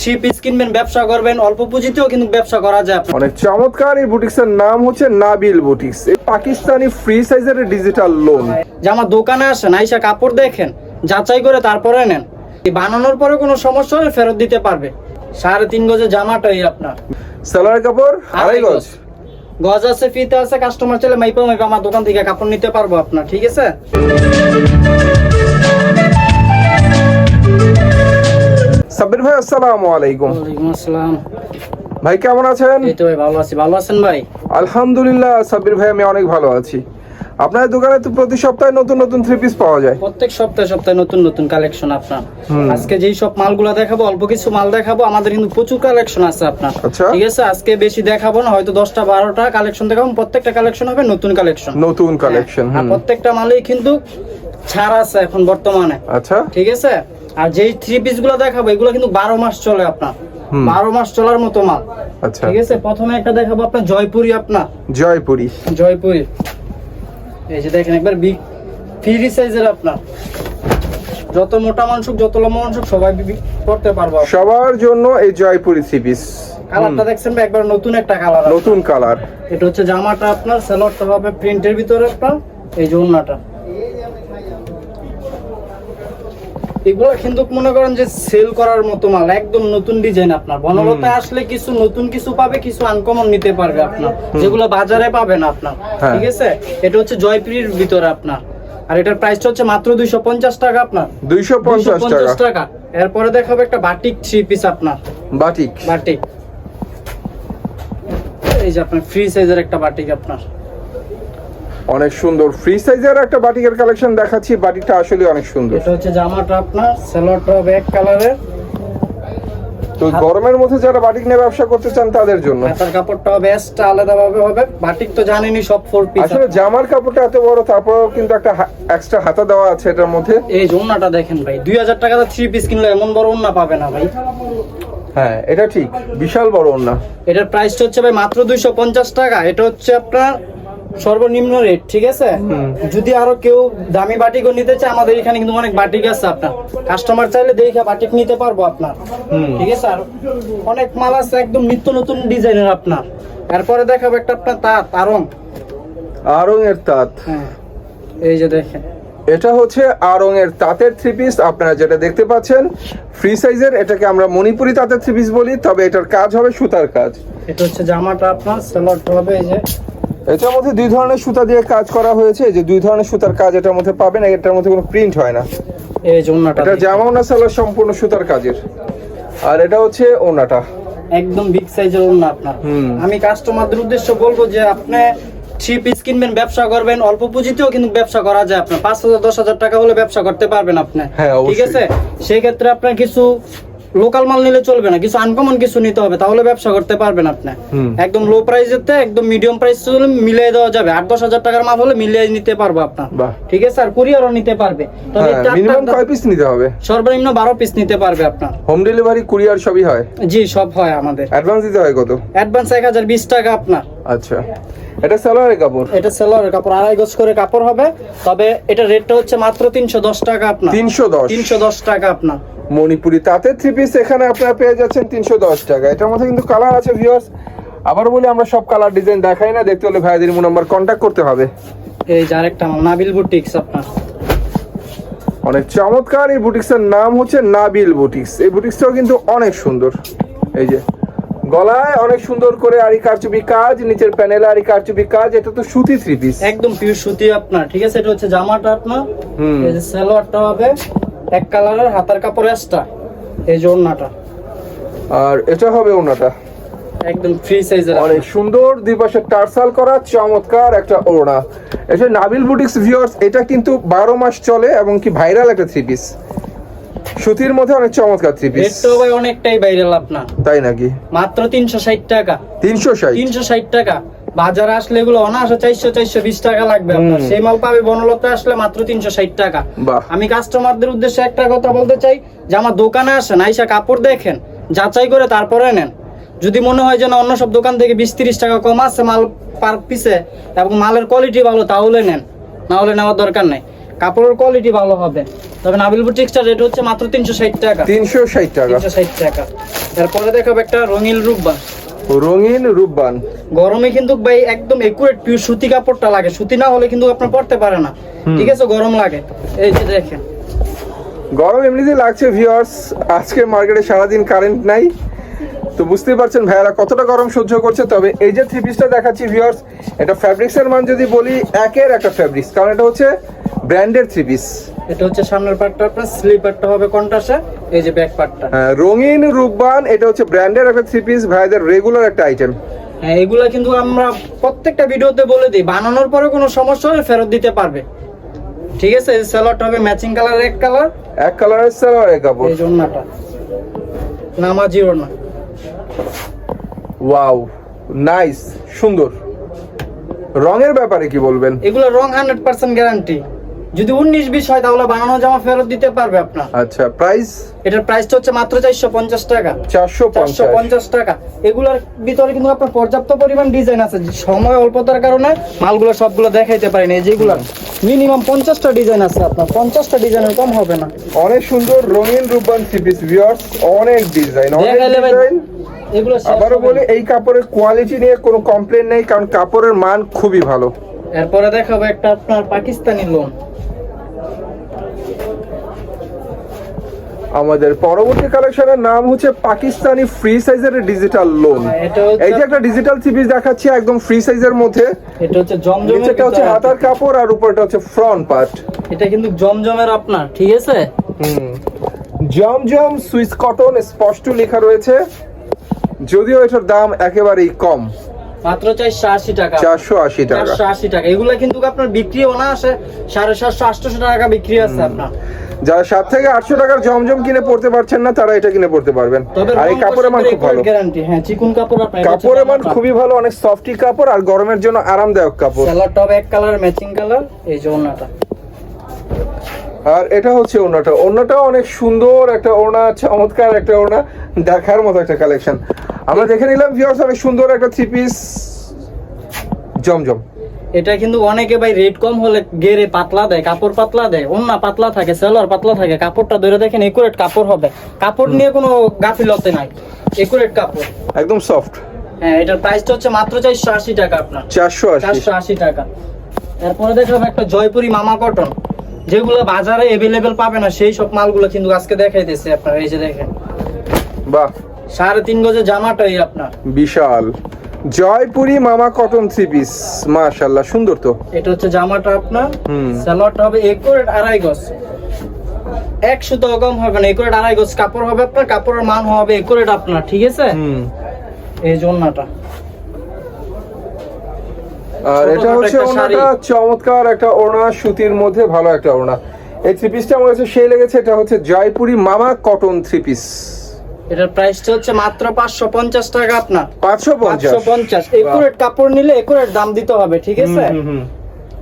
Three piece কিনবেন ব্যবসা করবেন অল্প পুঁজিতেও কিন্তু ব্যবসা করা যায়। অনেক চমৎকার এই বুটিক্সের নাম হচ্ছে নাবিল বুটিক্স। এই পাকিস্তানি ফ্রি সাইজের ডিজিটাল লোন যে আমার দোকানে আসেন আইসা কাপড় দেখেন যাচাই করে তারপরে নেন। এই বানানোর পরে কোনো সমস্যা হলে ফেরত দিতে পারবে। সাড়ে তিন গজের জামাটাই আপনার। সালোয়ার কাপড় আড়াই গজ। গজ। আছে ফিতে আছে কাস্টমার চলে মাইপা মাইপা আমার দোকান থেকে কাপড় নিতে পারব আপনার ঠিক আছে? সাব্বির ভাই আসসালামু আলাইকুম। ওয়ালাইকুম আসসালাম। ভাই কেমন আছেন? এই তো ভাই ভালো আছি। ভালো আছেন ভাই? আলহামদুলিল্লাহ সাব্বির ভাই আমি অনেক ভালো আছি। আপনার দোকানে তো প্রতি সপ্তাহে নতুন নতুন থ্রি পিস পাওয়া যায়। প্রত্যেক সপ্তাহে সপ্তাহে নতুন নতুন কালেকশন আপনার। আজকে যেই সব মালগুলো দেখাবো অল্প কিছু মাল দেখাবো আমাদের কিন্তু প্রচুর কালেকশন আছে আপনার। আচ্ছা। ঠিক আছে? আজকে বেশি দেখাবো না হয়তো দশটা বারোটা কালেকশন দেখাবো প্রত্যেকটা কালেকশন হবে নতুন কালেকশন নতুন কালেকশন প্রত্যেকটা মালেই কিন্তু ছাড় আছে এখন বর্তমানে। আচ্ছা। ঠিক আছে? আর যেই থ্রি পিসগুলো দেখাবো এগুলো কিন্তু বারো মাস চলে আপনার। বারো মাস চলার মতো মাল। আচ্ছা। ঠিক আছে? প্রথমে একটা দেখাবো আপনার জয়পুরি আপনার। জয়পুরি। জয়পুরি। এই যে দেখেন একবার বিগ ফ্রি সাইজের আপনার। যত মোটা মানুষ যত লম্বা মানুষ সবাই করতে পারব সবার জন্য এই জয়পুরি থ্রি পিস কালারটা দেখছেন একবার নতুন একটা কালার নতুন কালার এটা হচ্ছে জামাটা আপনার সালোয়ারটা হবে প্রিন্টের ভিতরে আপনার। এই যে ওড়নাটা। এগুলো কিন্তু মনে করেন যে সেল করার মতো মাল একদম নতুন ডিজাইন আপনার। বনলতা আসলে কিছু নতুন কিছু পাবে কিছু আনকমন নিতে পারবে আপনার। যেগুলো বাজারে পাবেন আপনার হ্যাঁ। ঠিক আছে? এটা হচ্ছে জয়প্রির ভিতরে আপনার। আর এটার প্রাইসটা হচ্ছে মাত্র দুইশো পঞ্চাশ টাকা আপনার। দুইশো পঞ্চাশ টাকা। 250 টাকা। এরপরে দেখাবো একটা বাটিক থ্রি পিস আপনার। বাটিক বাটিক এই যে আপনার ফ্রি সাইজের একটা বাটিক আপনার। অনেক সুন্দর। ফ্রি সাইজের একটা বাটিকের কালেকশন দেখাচ্ছি বাটিকটা আসলে অনেক সুন্দর। এটা হচ্ছে জামাটা আপনার সালোয়ারটা হবে এক কালারের তো গরমের মধ্যে যারা বাটিক নিয়ে ব্যবসা করতে চান তাদের জন্য। হাতার কাপড়টা এক্সট্রা আলাদা ভাবে হবে। বাটিক তো জানেনই সব ফোর পিস আসলে জামার কাপড়টা এত বড় তারপরেও কিন্তু একটা এক্সট্রা হাতা দেওয়া আছে এটার মধ্যে। এই ওন্নাটা দেখেন ভাই দুই হাজার টাকাতে থ্রি পিস কিনলে এমন বড় ওন্না পাবে না ভাই। হ্যাঁ এটা ঠিক। বিশাল বড় ওড়না। এটার প্রাইসটা হচ্ছে ভাই মাত্র দুইশো পঞ্চাশ টাকা। এটা হচ্ছে আপনার সর্বনিম্ন রেট ঠিক আছে? যদি আরও কেউ দামি বাটিকও নিতে চায় আমাদের এখানে কিন্তু অনেক বাটিক আছে আপনার। কাস্টমার চাইলে দেখে বাটিক নিতে পারব আপনার। ঠিক আছে? আর অনেক মাল আছে একদম নিত্য নতুন ডিজাইনের আপনার। এরপরে দেখাবো একটা আপনার তাঁত আরং আরং এর তাঁত। হ্যাঁ। এই যে দেখেন। এটা হচ্ছে আরং এর তাঁতের থ্রি পিস আপনারা যেটা দেখতে পাচ্ছেন ফ্রি সাইজের এটাকে আমরা মণিপুরি তাঁতের থ্রি পিস বলি তবে এটার কাজ হবে সুতার কাজ। এটা হচ্ছে জামাটা আপনার সালোয়ারটা হবে এই যে এটার মধ্যে দুই ধরনের সুতা দিয়ে কাজ করা হয়েছে। যে দুই ধরনের সুতার কাজ এটার মধ্যে পাবেন এটার মধ্যে কোনো প্রিন্ট হয় না। এই যে ওন্নাটা এটা। জামাও না সালোয়ার সম্পূর্ণ সুতার কাজের। আর এটা হচ্ছে ওনাটা। একদম বিগ সাইজের ওন্না আপনার। আমি কাস্টমারদের উদ্দেশ্য বলব যে আপনি থ্রি পিস কিনবেন ব্যবসা করবেন অল্প পুঁজিতেও কিন্তু ব্যবসা করা যায় আপনার। পাঁচ হাজার দশ হাজার টাকা হলে ব্যবসা করতে পারবেন আপনি। হ্যাঁ, ঠিক আছে? সেই ক্ষেত্রে আপনার কিছু লোকাল মাল নিলে চলবে না কিছু আনকমন কিছু নিতে হবে তাহলে ব্যবসা করতে পারবেন আপনি। একদম লো প্রাইসেতে একদম মিডিয়াম প্রাইস মিলিয়ে দেওয়া যাবে আট দশ হাজার টাকার মাল হলে মিলিয়ে নিতে পারব আপনার। ঠিক আছে আর কুরিয়ারও নিতে পারবে। তবে মিনিমাম কয় পিস নিতে হবে? সর্বনিম্ন বারো পিস নিতে পারবে আপনার। হোম ডেলিভারি কুরিয়ার সবই হয়? জি সব হয় আমাদের। অ্যাডভান্স দিতে হয় কত? অ্যাডভান্স এক হাজার বিশ টাকা আপনার। আচ্ছা। এটা সালোয়ারের কাপড়? এটা সেলোয়ারের কাপড় আড়াই গজ করে কাপড় হবে। তবে এটা রেটটা হচ্ছে মাত্র তিনশো দশ টাকা আপনার। তিনশো দশ। তিনশো দশ টাকা আপনার। মণিপুরি। তাঁতের থ্রি পিস এখানে আপনারা পেয়ে যাচ্ছেন তিনশো দশ টাকা। এটার মধ্যে কিন্তু কালার আছে ভিউয়ার্স আবার বলি আমরা সব কালার ডিজাইন দেখাই না। দেখতে হলে ভাইদের মো নাম্বার কন্ট্যাক্ট করতে হবে। এই যে আরেকটা নাবিল বুটিক্স আপনার। অনেক চমৎকার। এই বুটিক্সের নাম হচ্ছে নাবিল বুটিক্স এই বুটিক্সটাও কিন্তু অনেক সুন্দর। এই যে গলায় অনেক সুন্দর করে আরি কারচুপি কাজ নিচের প্যানেলে আরি কারচুপি কাজ। এটা তো সুতি থ্রি পিস একদম পিওর সুতি আপনার। ঠিক আছে এটা হচ্ছে জামাটা আপনার। হুম। এই যে সালোয়ারটা হবে। এক কালারের হাতার কাপড় এক্সট্রা এই যে ওড়নাটা। আর এটা হবে ওনাটা একদম ফ্রি সাইজের অনেক সুন্দর দুই পাশে টার্সাল করা চমৎকার একটা ওড়না। এটা নাবিল বুটিক্স ভিউয়ার্স এটা কিন্তু বারো মাস চলে এবং কি ভাইরাল একটা থ্রি পিস সুতির মধ্যে অনেক চমৎকার থ্রি পিস রেটটাও ভাই অনেকটাই ভাইরাল আপনার। তাই নাকি? মাত্র তিনশো ষাট টাকা। তিনশো ষাট? তিনশো ষাট টাকা। বাজারে আসলে এগুলো অনায়াসে চারশো চারশো বিশ টাকা লাগবে আপনার। সেই মাল পাবে বনলতে আসলে মাত্র তিনশো ষাট টাকা। আমি কাস্টমারদের উদ্দেশ্যে একটা কথা বলতে চাই যে আমার দোকানে আসেন আইসা কাপড় দেখেন যাচাই করে তারপরে নেন। যদি মনে হয় যে না অন্য সব দোকান থেকে বিশ তিরিশ টাকা কম আছে মাল পার পিসে এবং মালের কোয়ালিটি ভালো তাহলে নেন। না হলে নেওয়ার দরকার নেই। কাপড়ের কোয়ালিটি ভালো হবে। তবে নাবিল বুটিক্সটার রেট হচ্ছে মাত্র তিনশো ষাট টাকা। তিনশো ষাট টাকা। তিনশো ষাট টাকা। এরপরে দেখাবো একটা রঙিন রূপবা রঙিন রূপবান। গরমে কিন্তু ভাই একদম একুরেট পিওর সুতি কাপড়টা লাগে। সুতি না হলে কিন্তু আপনার পড়তে পারে না। ঠিক আছে গরম লাগে। এই যে দেখেন। গরম এমনিতেই লাগছে ভিউয়ার্স আজকে মার্কেটে সারাদিন কারেন্ট নাই। তো বুঝতেই পারছেন ভাইয়ারা কতটা গরম সহ্য করছে। তবে এই যে থ্রি পিসটা দেখাচ্ছি ভিউয়ার্স এটা ফ্যাব্রিক্সের মান যদি বলি একের একটা ফ্যাব্রিক্স কারণ এটা হচ্ছে ব্র্যান্ডের থ্রি পিস এটা হচ্ছে সামনের পার্টটা আপনার স্লিপারটা হবে কন্টাসে এই যে ব্যাক পার্টটা রঙিন রূপবান এটা হচ্ছে ব্র্যান্ডের একটা থ্রি পিস ভাইদের রেগুলার একটা আইটেম হ্যাঁ এগুলা কিন্তু আমরা প্রত্যেকটা ভিডিওতে বলে দিই বানানোর পরে কোনো সমস্যা হলে ফেরত দিতে পারবে। ঠিক আছে এই হবে ম্যাচিং কালার এক কালার এক কালারের সালোয়ার এক কাপড়। এই জন্যটা নামা জিরো না ওয়াও নাইস সুন্দর। রঙের ব্যাপারে কি বলবেন? এগুলো রং হান্ড্রেড পার্সেন্ট গ্যারান্টি যদি উনিশ বিশ হয় তাহলে বানানো জামা ফেরত দিতে পারবে আপনার। আচ্ছা প্রাইস এটার প্রাইসটা হচ্ছে মাত্র চারশো পঞ্চাশ টাকা। চারশো চারশো পঞ্চাশ পঞ্চাশ টাকা। এগুলোর ভিতরে কিন্তু আপনার পর্যাপ্ত পরিমাণ ডিজাইন আছে। সময় অল্পতার কারণে মালগুলো সবগুলো দেখাইতে পারিনি। যেগুলো মিনিমাম পঞ্চাশটা ডিজাইন আছে আপনার। পঞ্চাশটা ডিজাইনের কম হবে না। অনেক সুন্দর রঙিন রূপবান থ্রি পিস ভিউয়ার্স অনেক ডিজাইন অনেক ডিজাইন এগুলো আবারও বলি এই কাপড়ের কোয়ালিটি নিয়ে কোনো কমপ্লেন নেই কারণ কাপড়ের মান খুবই ভালো। এরপরে দেখাবো একটা আপনার পাকিস্তানি লোন আমাদের পরবর্তী কালেকশনের নাম হচ্ছে পাকিস্তানি ফ্রি সাইজের ডিজিটাল লোন। এই যে একটা ডিজিটাল থ্রি পিস দেখাচ্ছি একদম ফ্রি সাইজের মধ্যে। এটা হচ্ছে জমজমের হচ্ছে হাতার কাপড় আর উপরটা হচ্ছে ফ্রন্ট পার্ট এটা কিন্তু জমজমের আপনার ঠিক আছে? জমজম সুইস কটন স্পষ্ট লেখা রয়েছে। যদিও এটার দাম একেবারেই কম। মাত্র চারশো আশি টাকা। চারশো আশি টাকা। চারশো আশি টাকা। এগুলা কিন্তু আপনার বিক্রিও না আসে সাড়ে সাতশো আটশো টাকা বিক্রি আছে আপনার। যারা সাত থেকে আটশো টাকার জমজম কিনে পড়তে পারছেন না তারা এটা কিনে পড়তে পারবেন। আর এই কাপড়ের মান খুব ভালো। গ্যারান্টি হ্যাঁ চিকুন কাপড় কাপড়ের মান খুবই ভালো অনেক সফটি কাপড় আর গরমের জন্য আরামদায়ক কাপড়। কালার টপ এক কালার ম্যাচিং কালার এই যে ওড়নাটা। আর এটা হচ্ছে ওড়নাটা। ওড়নাটাও অনেক সুন্দর একটা ওড়না চমৎকার একটা ওড়না দেখার মতো একটা কালেকশন আমরা দেখে নিলাম ভিউয়ার্স অনেক সুন্দর একটা থ্রি পিস জমজম। এটা কিন্তু অনেকে ভাই রেট কম হলে গেরে পাতলা দেয় কাপড় পাতলা দেয় অন্য পাতলা থাকে সেলার পাতলা থাকে কাপড়টা ধরে দেখেন একুরেট কাপড় হবে। কাপড় নিয়ে কোনো গাফিলতে নাই একুরেট কাপড়। একদম সফট হ্যাঁ এটার প্রাইসটা হচ্ছে মাত্র চারশো আশি টাকা আপনার। চারশো চারশো আশি টাকা। এরপরে দেখলাম একটা জয়পুরি মামা কটন যেগুলো বাজারে এভেলেবেল পাবে না সেই সব মালগুলো কিন্তু আজকে দেখাই দেখাইতেছে আপনার এই যে দেখেন। বাহ। সাড়ে তিন গজের জামাটাই আপনার। বিশাল। জয়পুরি মামা কটন থ্রি পিস মাশাল্লাহ সুন্দর তো। এটা হচ্ছে জামাটা আপনার। সালোয়ারটা হবে একুরেট আড়াই গজ। একশো তো কম হবে না একুরেট আড়াই গজ। কাপড় হবে আপনার কাপড়ের মান হবে একুরেট আপনার ঠিক আছে? এই জন্যটা আর এটা হচ্ছে ওড়নাটা চমৎকার একটা ওড়না সুতির মধ্যে ভালো একটা ওড়না। এই থ্রি পিসটা আমার কাছে সেই লেগেছে এটা হচ্ছে জয়পুরি মামা কটন থ্রি পিস এটার প্রাইসটা হচ্ছে মাত্র পাঁচশো পঞ্চাশ টাকা আপনার। পাঁচশো পঞ্চাশ? একুরেট কাপড় নিলে একুরেট দাম দিতে হবে ঠিক আছে।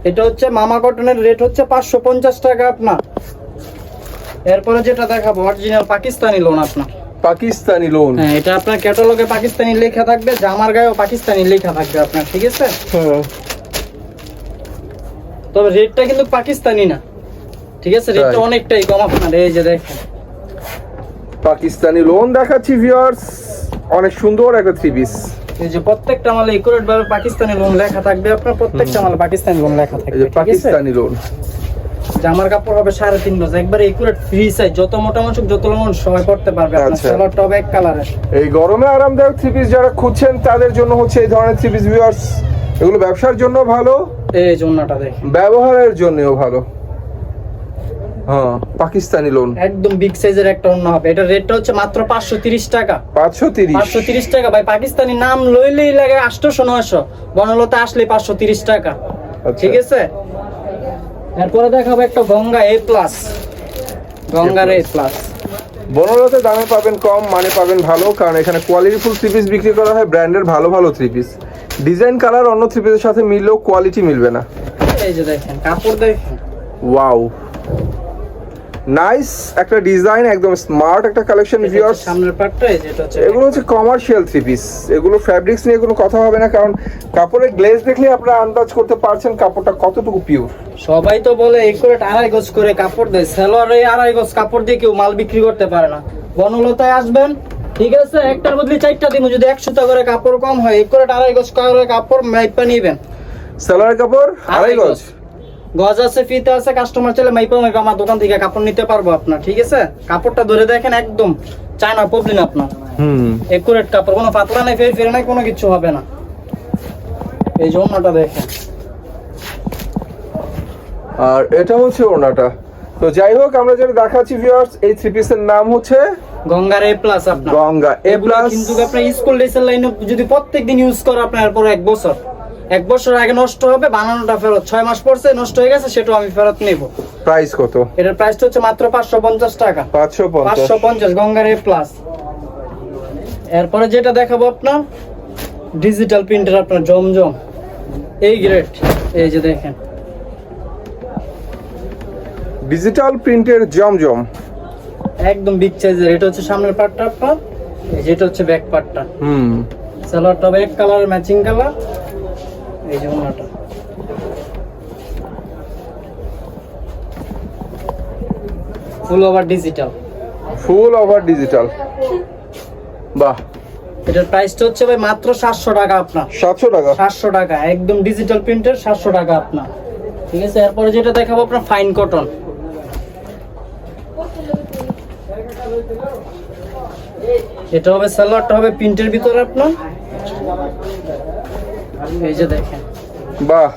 এটা হচ্ছে মামা কটনের রেট হচ্ছে পাঁচশো পঞ্চাশ টাকা আপনার। এরপরে যেটা দেখাবো অরিজিনাল পাকিস্তানি লোন আপনার। পাকিস্তানি লোন হ্যাঁ এটা আপনার ক্যাটালগে পাকিস্তানি লেখা থাকবে জামার গায়েও পাকিস্তানি লেখা থাকবে আপনার ঠিক আছে? হ্যাঁ। তবে রেটটা কিন্তু পাকিস্তানি না ঠিক আছে? রেটটা অনেকটাই কম আপনার এই যে দেখেন। পাকিস্তানি লোন দেখাচ্ছি ভিউয়ার্স অনেক সুন্দর একটা থ্রি পিস এই যে প্রত্যেকটা মালে একুরেট ভাবে পাকিস্তানি লোন লেখা থাকবে আপনার প্রত্যেকটা মালে পাকিস্তানি লোন লেখা থাকবে পাকিস্তানি লোন জামার কাপড় হবে সাড়ে তিন গজ একবারে একুরেট ফ্রি সাইজ যত মোটা মানুষ যত লম্বা সবাই পড়তে পারবে আপনার আচ্ছা। সালোয়ারটা এক কালারের এই গরমে আরামদায়ক থ্রি পিস যারা খুঁজছেন তাদের জন্য হচ্ছে এই ধরনের থ্রি পিস ভিউয়ার্স এগুলো ব্যবসার জন্য ভালো। এই জন্যটা দেখেন। ব্যবহারের জন্যও ভালো। হ্যাঁ পাকিস্তানি লোন একদম বিগ সাইজের একটা অন্য হবে। এটা রেটটা হচ্ছে মাত্র পাঁচশো তিরিশ টাকা। পাঁচশো তিরিশ। পাঁচশো তিরিশ টাকা। ভাই পাকিস্তানি নাম লইলেই লাগে আটশোশো নয়শো। বনলতা আসলে পাঁচশো তিরিশ টাকা। আচ্ছা। ঠিক আছে? এরপরে দেখাবো একটা গঙ্গা এ প্লাস গঙ্গার এ প্লাস বনলতে দামে পাবেন কম মানে পাবেন ভালো কারণ এখানে কোয়ালিটি ফুল থ্রি পিস বিক্রি করা হয় ব্র্যান্ডের ভালো ভালো থ্রি পিস ডিজাইন কালার অন্য থ্রি পিসের সাথে মিললেও কোয়ালিটি মিলবে না। এই যে দেখেন কাপড় দেখেন। ওয়াও নাইস একটা ডিজাইন একদম স্মার্ট একটা কালেকশন ভিউয়ার্স সামনের পার্টটা যেটা হচ্ছে এগুলো হচ্ছে কমার্শিয়াল থ্রি পিস এগুলো ফ্যাব্রিক্স নিয়ে কোনো কথা হবে না কারণ কাপড়ের গ্লেজ দেখলে আপনারা আন্দাজ করতে পারছেন কাপড়টা কতটুকু পিওর সবাই তো বলে এই করে আড়াই গজ করে কাপড় দেয়। সেলোয়ারে আড়াই গজ কাপড় দিয়ে কেউ মাল বিক্রি করতে পারে না। বনলতায় আসবেন ঠিক আছে? একটার বদলে চারটা দিন যদি এক সুতা করে কাপড় কম হয় এই করে আড়াই গজ করে কাপড় মাইপা নিবেন। সালোয়ার কাপড় আড়াই গজ। গজ আছে ফিতে আছে কাস্টমার চলে মাইপা মাইপা আমার দোকান থেকে কাপড় নিতে পারব আপনার ঠিক আছে? কাপড়টা ধরে দেখেন একদম চায়না প্রবলেম আপনার। হুম। একুরেট কাপড় কোনো পাতলা নাই ফের ফের নাই কোনো কিছু হবে না। এই যে অন্যটা দেখেন। আর এটা হচ্ছে ওনাটা তো যাই হোক আমরা যেটা দেখাচ্ছি ভিউয়ার্স এই থ্রি পিসের নাম হচ্ছে গঙ্গার এ প্লাস আপনার। গঙ্গা এ প্লাস কিন্তু আপনার স্কুল ড্রেসের লাইনে যদি প্রত্যেক দিন ইউজ করে আপনার পর এক বছর। এক বছর আগে নষ্ট হবে বানানোটা ফেরত ছয় মাস পরছে নষ্ট হয়ে গেছে সেটাও আমি ফেরত নেব। প্রাইস কত? এটার প্রাইসটা হচ্ছে মাত্র পাঁচশো পঞ্চাশ টাকা। পাঁচশো পাঁচশো পঞ্চাশ গঙ্গার প্লাস এরপরে যেটা দেখাবো আপনার ডিজিটাল প্রিন্টার আপনার জমজম। এই গ্রেড এই যে দেখেন। ডিজিটাল প্রিন্টের জমজম। একদম বিগ সাইজের এটা হচ্ছে সামনের পার্টটা আপনার এই যেটা হচ্ছে ব্যাক পার্টটা হুম। সালোয়ারটা এক কালার ম্যাচিং কালার এই যে ওনাটা। Full over digital full over digital বাহ। এটার প্রাইসটা হচ্ছে ভাই মাত্র সাতশো টাকা আপনার। সাতশো টাকা? সাতশো টাকা। একদম ডিজিটাল প্রিন্টের সাতশো টাকা আপনার। ঠিক আছে এরপরে যেটা দেখাবো আপনার ফাইন কটন এটা হবে সালোয়ারটা হবে প্রিন্টের ভিতরে আপনার। এই যে দেখেন। বাহ।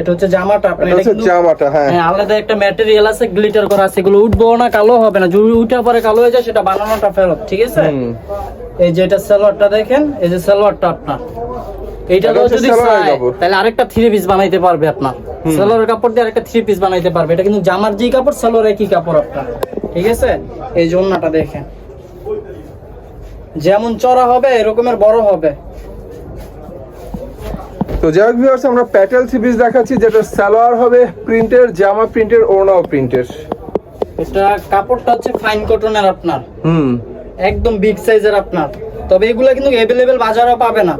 এটা হচ্ছে জামাটা আপনার এটা হচ্ছে জামাটা হ্যাঁ। হ্যাঁ আলাদা একটা ম্যাটেরিয়াল আছে গ্লিটার করা আছে এগুলো উঠবো না কালো হবে না। যদি উঠে পরে কালো হয়ে যায় সেটা বানানোটা ফেরত ঠিক আছে? এই যে এটা সালোয়ারটা দেখেন এই যে সালোয়ারটা আপনার। এইটা যদি। তাহলে আরেকটা থ্রি পিস বানাইতে পারবে আপনার। সালোয়ারের কাপড় দিয়ে আরেকটা থ্রি পিস বানাইতে পারবে। এটা কিন্তু জামার যেই কাপড় সালোয়ার একই কাপড় আপনার ঠিক আছে? এই জন্যটা দেখেন। যেমন চড়া হবে এরকমের বড় হবে। তো যাই হোক ভিউয়ার্স আমরা প্যাটেল থ্রি পিস দেখাচ্ছি যেটা সালোয়ার হবে প্রিন্টের জামা প্রিন্টের ওড়নাও প্রিন্টের এটা কাপড়টা হচ্ছে ফাইন কটনের আপনার। হুম। একদম বিগ সাইজের আপনার। তবে এগুলো কিন্তু অ্যাভেলেবেল বাজারও পাবে না।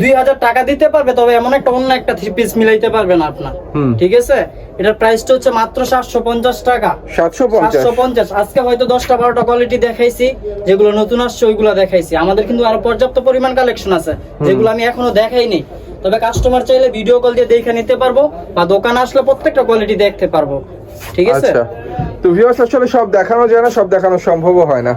দুই হাজার টাকা দিতে পারবে তবে এমন একটা অন্য একটা থ্রি পিস মিলাইতে পারবে না আপনার। ঠিক আছে? এটার প্রাইসটা হচ্ছে মাত্র সাতশো পঞ্চাশ টাকা। সাতশো পঞ্চাশ। সাতশো পঞ্চাশ। আজকে হয়তো দশটা বারোটা কোয়ালিটি দেখাইছি যেগুলো নতুন আসছে ওইগুলো দেখাইছি। আমাদের কিন্তু আরও পর্যাপ্ত পরিমাণ কালেকশন আছে যেগুলো আমি এখনও দেখাইনি। তবে কাস্টমার চাইলে ভিডিও কল দিয়ে দেখে নিতে পারব বা দোকানে আসলে প্রত্যেকটা কোয়ালিটি দেখতে পারব। ঠিক আছে? আচ্ছা। তো ভিউয়ার্স আসলে সব দেখানো যায় না, সব দেখানো সম্ভবও হয় না।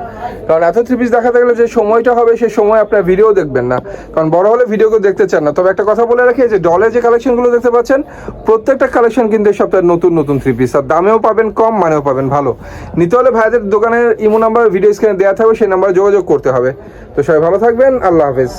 কারণ এত থ্রি পিস দেখাতে গেলে যে সময়টা হবে, সেই সময় আপনার ভিডিও দেখবেন না। কারণ বড় হলে ভিডিও দেখতে চান না। তবে একটা কথা বলে রাখি যে ডলের যে কালেকশনগুলো দেখতে পাচ্ছেন, প্রত্যেকটা কালেকশন কিন্তু এই সপ্তাহে নতুন নতুন থ্রি পিস আর দামেও পাবেন কম, মানেও পাবেন ভালো। নিতে হলে ভাইদের দোকানের ইমো নাম্বার ভিডিও স্ক্রিনে দেওয়া থাকবে, সেই নাম্বারে যোগাযোগ করতে হবে। তো সবাই ভালো থাকবেন, আল্লাহ হাফেজ।